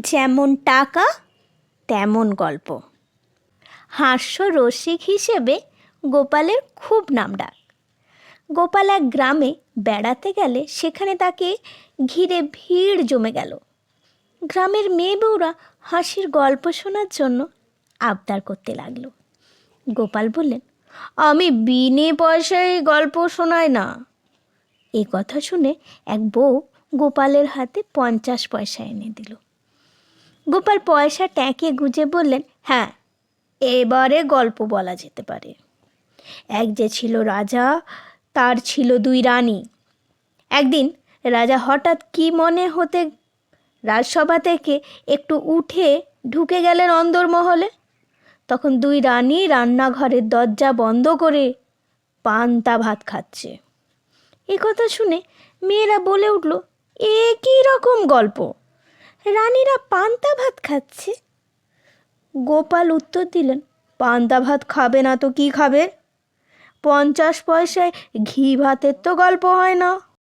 যেমন টাকা, তেমন গল্প। হাস্য রসিক হিসেবে গোপালের খুব নাম ডাক। গোপাল এক গ্রামে বেড়াতে গেলে সেখানে তাকে ঘিরে ভিড় জমে গেল। গ্রামের মেয়ে বউরা হাসির গল্প শোনার জন্য আবদার করতে লাগল। গোপাল বললেন, আমি বিনে পয়সায় গল্প শোনাই না। এ কথা শুনে এক বউ গোপালের হাতে পঞ্চাশ পয়সা এনে দিল। গোপাল পয়সা ট্যাঁকে গুজে বললেন হ্যাঁ এবারে গল্প বলা যেতে পারে। এক যে ছিল রাজা, তার ছিল দুই রানী। একদিন রাজা হঠাৎ কি মনে হতে, রাজসভা থেকে একটু উঠে ঢুকে গেলেন অন্দরমহলে তখন দুই রানী রান্নাঘরের দরজা বন্ধ করে পান্তা ভাত খাচ্ছে। এ কথা শুনে মেয়েরা বলে উঠল, এ কী রকম গল্প? রানীরা পান্তা ভাত খাচ্ছে। গোপাল উত্তর দিলেন, পান্তা ভাত খাবে না তো কি খাবে? পঞ্চাশ পয়সায় ঘি ভাতের তো গল্প হয় না।